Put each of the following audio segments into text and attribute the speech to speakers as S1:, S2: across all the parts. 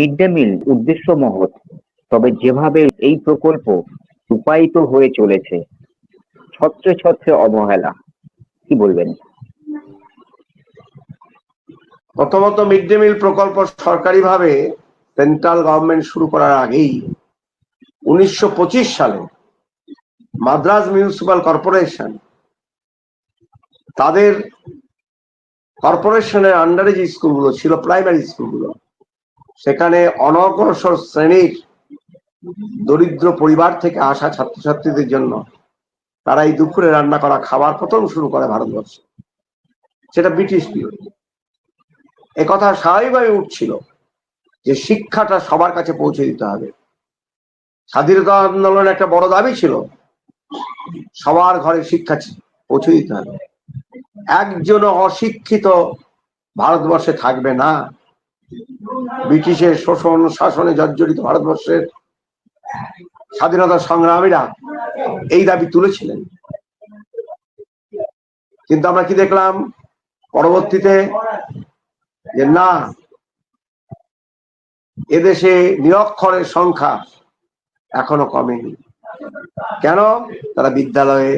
S1: Mid day meal উদ্দেশ্য মহৎ তবে যেভাবে এই প্রকল্প রূপায়িত হয়ে চলেছে, ছত্রে ছত্রে অবহেলা, কি বলবেন?
S2: প্রথমত মিড ডে মিল প্রকল্প সরকারিভাবে সেন্ট্রাল গভর্নমেন্ট শুরু করার আগেই উনিশশো পঁচিশ সালে মাদ্রাজ মিউনিসিপাল কর্পোরেশন তাদের কর্পোরেশনের আন্ডারে যে স্কুলগুলো ছিল, প্রাইমারি স্কুলগুলো সেখানে অনগ্রসর শ্রেণির দরিদ্র পরিবার থেকে আসা ছাত্রছাত্রীদের জন্য তারা এই দুপুরে রান্না করা খাবার প্রথম শুরু করে ভারতবর্ষে। সেটা ব্রিটিশ পিরিয়ড একথা স্বাভাবিকভাবে উঠছিল যে শিক্ষাটা সবার কাছে পৌঁছে দিতে হবে। স্বাধীনতা আন্দোলনের একটা বড় দাবি ছিল, সবার ঘরে শিক্ষা পৌঁছে দিতে হবে। একজন অশিক্ষিত ভারতবর্ষে থাকবে না। ব্রিটিশের শোষণ, শাসনে জর্জরিত ভারতবর্ষের স্বাধীনতা সংগ্রামীরা এই দাবি তুলেছিলেন। কিন্তু আমরা কি দেখলাম? পরবর্তীতে যে না, এদেশে নিরক্ষরের সংখ্যা এখনও কমেনি। কেন? তারা বিদ্যালয়ে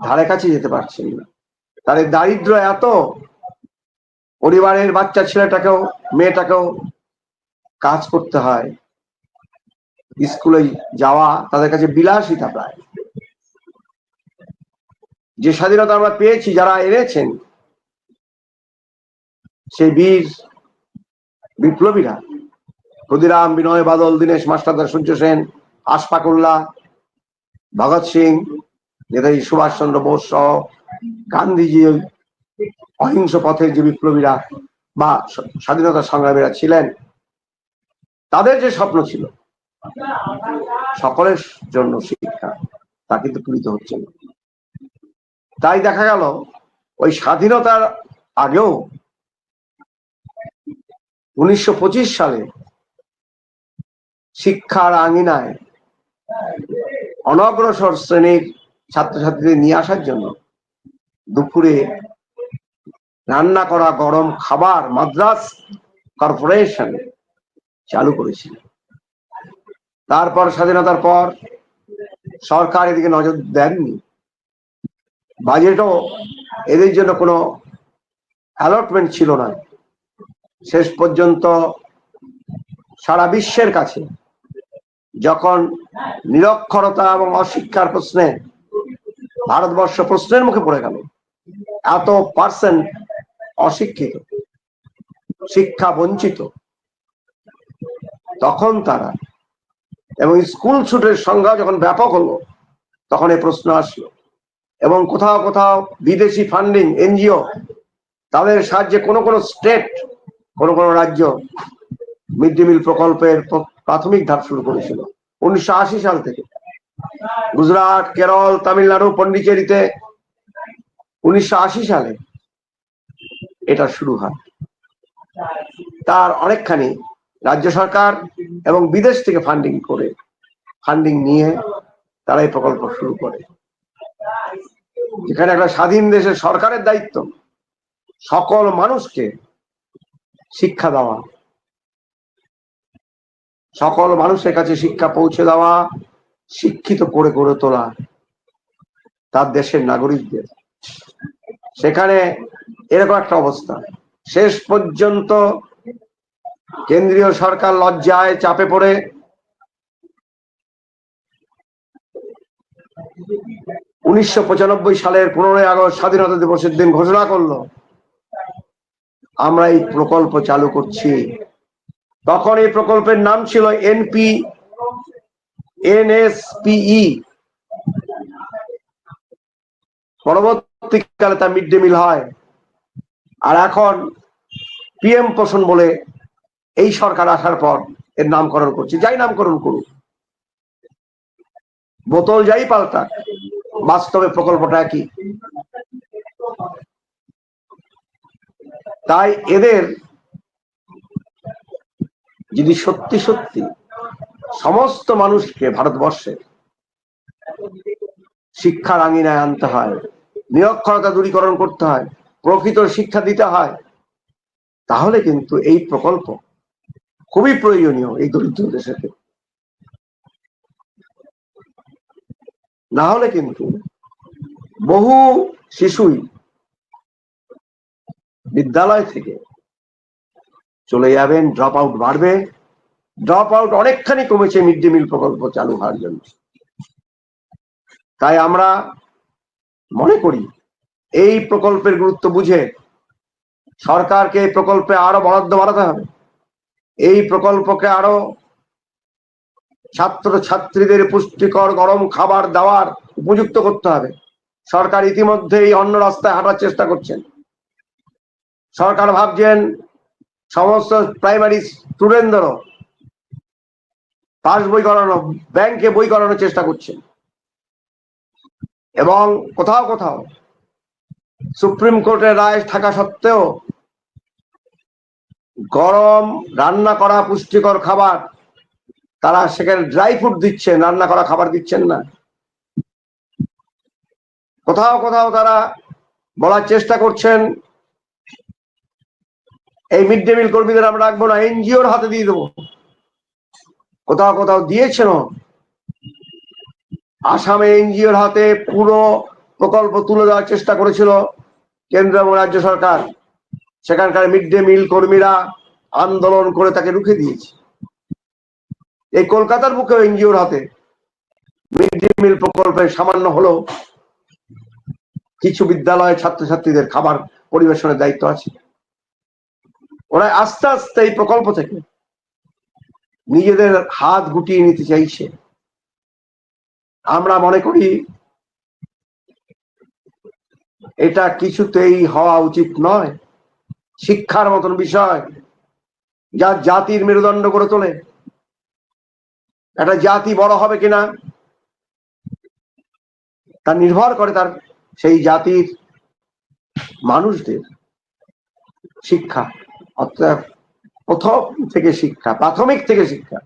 S2: ধারে কাছে যেতে পারছেন না। তাদের দারিদ্র এত পরিবারের বাচ্চা ছেলেটাকেও, মেয়েটাকেও কাজ করতে হয়। স্কুলে যাওয়া তাদের কাছে বিলাসিতা প্রায়। যে স্বাধীনতা আমরা পেয়েছি, যারা এনেছেন, সেই বীর বিপ্লবীরা। ক্ষুদিরাম, বিনয় বাদল, দীনেশ মাস্টারদা সূর্য সেন, আশফাকুল্লাহ, ভগৎ সিং, নেতাজি সুভাষচন্দ্র বোস সহ গান্ধীজি অহিংস পথের যে বিপ্লবীরা বা স্বাধীনতা সংগ্রামীরা ছিলেন, তাদের যে স্বপ্ন ছিল, সকলের জন্য শিক্ষা, তা কিন্তু পূরিত হচ্ছে না। তাই দেখা গেল, ওই স্বাধীনতার আগেও উনিশশো পঁচিশ সালে শিক্ষার আঙিনায় অনগ্রসর শ্রেণির ছাত্রছাত্রীদের নিয়ে আসার জন্য দুপুরে রান্না করা গরম খাবার মাদ্রাস কর্পোরেশন চালু করেছিল। তারপর স্বাধীনতার পর সরকার এদিকে নজর দেননি। বাজেটও এদের জন্য কোনো অ্যালটমেন্ট ছিল না। শেষ পর্যন্ত সারা বিশ্বের কাছে যখন নিরক্ষরতা এবং অশিক্ষার প্রশ্নে, ভারতবর্ষ প্রশ্নের মুখে পড়ে গেল, এত পার্সেন্ট অশিক্ষিত, শিক্ষা বঞ্চিত। তখন তারা, এবং স্কুল ছুটের সংখ্যা যখন ব্যাপক হলো, তখন এই প্রশ্ন আসলো, এবং কোথাও কোথাও বিদেশি ফান্ডিং এনজিও, তাদের সাহায্যে কোনো কোনো স্টেট কোনো কোনো রাজ্য মিড ডে মিল প্রকল্পের প্রাথমিক ধাপ শুরু করেছিল। উনিশশো আশি সাল থেকে গুজরাট, কেরল, তামিলনাড়ু, পন্ডিচেরিতে উনিশশো আশি সালে এটা শুরু হয়। তার অনেকখানি রাজ্য সরকার এবং বিদেশ থেকে ফান্ডিং করে ফান্ডিং নিয়ে তারা এই প্রকল্প শুরু করে। যেখানে একটা স্বাধীন দেশের সরকারের দায়িত্ব, সকল মানুষকে শিক্ষা দেওয়া, সকল মানুষের কাছে শিক্ষা পৌঁছে দেওয়া, শিক্ষিত করে করে তোলা, তার দেশের নাগরিকদের। সেখানে এরকম একটা অবস্থা। শেষ পর্যন্ত কেন্দ্রীয় সরকার লজ্জায় চাপে পড়ে। উনিশশো পঁচানব্বই সালের পনেরোই আগস্ট স্বাধীনতা দিবসের দিন ঘোষণা করল, আমরা এই প্রকল্প চালু করছি। তখন এই প্রকল্পের নাম ছিল এনপি, এনএসপিই। পরবর্তীকালে তা মিড ডে মিল হয়। আর এখন পিএম পোষণ বলে এই সরকার আসার পর এর নামকরণ করছে। যাই নামকরণ করুক, বোতল যাই পাল্টা বাস্তবে প্রকল্পটা একই তাই এদের যদি সত্যি সত্যি সমস্ত মানুষকে ভারতবর্ষে শিক্ষার আঙিনায় আনতে হয়, নিরক্ষরতা দূরীকরণ করতে হয় প্রকৃত শিক্ষা দিতে হয়, তাহলে কিন্তু এই প্রকল্প খুবই প্রয়োজনীয় এই দরিদ্র দেশের ক্ষেত্রে। না হলে কিন্তু বহু শিশুই বিদ্যালয় থেকে চলে যাবেন ড্রপ আউট বাড়বে ড্রপ আউট অনেকখানি কমেছে মিড ডে মিল প্রকল্প চালু হওয়ার জন্য তাই আমরা মনে করি এই প্রকল্পের গুরুত্ব বুঝে সরকারকে এই প্রকল্পে আরও বরাদ্দ বাড়াতে হবে। এই প্রকল্পকে আরও ছাত্র ছাত্রীদের পুষ্টিকর গরম খাবার দেওয়ার উপযুক্ত করতে হবে। সরকার ইতিমধ্যেই অন্য রাস্তায় হাঁটার চেষ্টা করছেন। সরকার ভাবছেন সমস্ত প্রাইমারি স্টুডেন্টদেরও পাস বই করানো, ব্যাংকে বই করানোর চেষ্টা করছেন। এবং কোথাও কোথাও সুপ্রিম কোর্টের রায় থাকা সত্ত্বেও গরম রান্না করা পুষ্টিকর খাবার, তারা সেখানে ড্রাই ফ্রুট দিচ্ছেন রান্না করা খাবার দিচ্ছেন না। কোথাও কোথাও তারা বলার চেষ্টা করছেন, এই মিড ডে মিল কর্মীদের আমরা রাখব না, এনজিওর হাতে দিয়ে দেবো। কোথাও কোথাও দিয়েছেন আসামে এনজিওর হাতে পুরো প্রকল্প তুলে দেওয়ার চেষ্টা করেছিল কেন্দ্র এবং রাজ্য সরকার। সেখানকার মিড ডে মিল কর্মীরা আন্দোলন করে তাকে রুখে দিয়েছে। এই কলকাতার বুকে এনজিওর হাতে মিড ডে মিল প্রকল্পের সামান্য হলেও কিছু বিদ্যালয়ে ছাত্রছাত্রীদের খাবার পরিবেশনের দায়িত্ব আছে। ওরা আস্তে আস্তে এই প্রকল্প থেকে নিজেদের হাত গুটিয়ে নিতে চাইছে। আমরা মনে করি এটা কিছুতেই হওয়া উচিত নয়। শিক্ষার মতন বিষয় যা জাতির মেরুদণ্ড করে তোলে। একটা জাতি বড় হবে কিনা, তা নির্ভর করে তার সেই জাতির মানুষদের শিক্ষা। অর্থাৎ প্রথম থেকে শিক্ষা, প্রাথমিক থেকে শিক্ষা।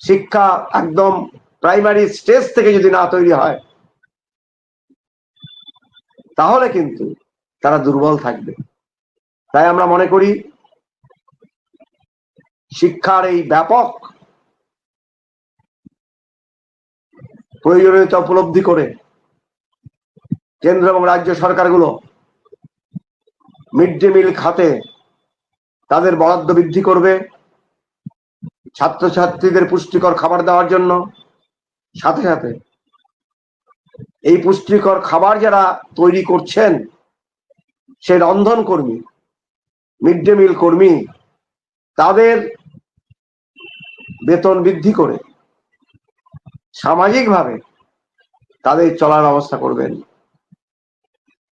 S2: শিক্ষা একদম প্রাইমারি স্টেজ থেকে যদি না তৈরি হয় তাহলে কিন্তু তারা দুর্বল থাকবে। তাই আমরা মনে করি, শিক্ষার এই ব্যাপক প্রয়োজনীয়তা উপলব্ধি করে কেন্দ্র এবং রাজ্য সরকারগুলো মিড ডে মিল খাতে তাদের বরাদ্দ বৃদ্ধি করবে, ছাত্রছাত্রীদের পুষ্টিকর খাবার দেওয়ার জন্য। সাথে সাথে এই পুষ্টিকর খাবার যারা তৈরি করছেন, সে রন্ধন কর্মী, মিড ডে মিল কর্মী, তাদের বেতন বৃদ্ধি করে সামাজিকভাবে তাদের চলার ব্যবস্থা করবেন।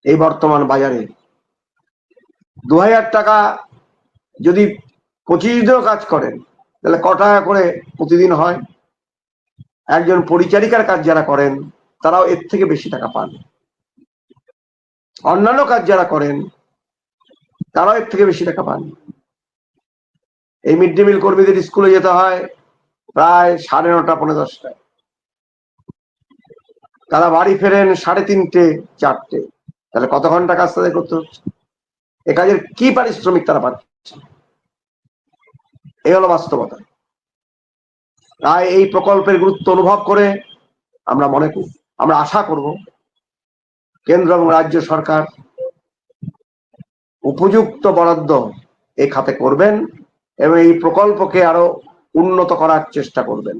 S2: এই বর্তমান বাজারে দু হাজার টাকা যদি পঁচিশ দিনও কাজ করেন, তাহলে ক টাকা করে প্রতিদিন হয়? একজন পরিচারিকার কাজ যারা করেন তারাও এর থেকে বেশি টাকা পান। অন্যান্য কাজ যারা করেন, তারাও এর থেকে বেশি টাকা পান। এই মিড ডে মিল কর্মীদের স্কুলে যেতে হয় প্রায় সাড়ে নটা পনেরো দশটায়। তারা বাড়ি ফেরেন সাড়ে তিনটে, চারটে। তাহলে কত ঘণ্টা কাজ তাদের করতে হচ্ছে? এ কাজের কি পারিশ্রমিক তারা পাচ্ছে? এই হলো বাস্তবতা। তাই এই প্রকল্পের গুরুত্ব অনুভব করে আমরা মনে করি। আমরা আশা করব কেন্দ্র এবং রাজ্য সরকার উপযুক্ত বরাদ্দ এই খাতে করবেন এবং এই প্রকল্পকে আরও উন্নত করার চেষ্টা করবেন।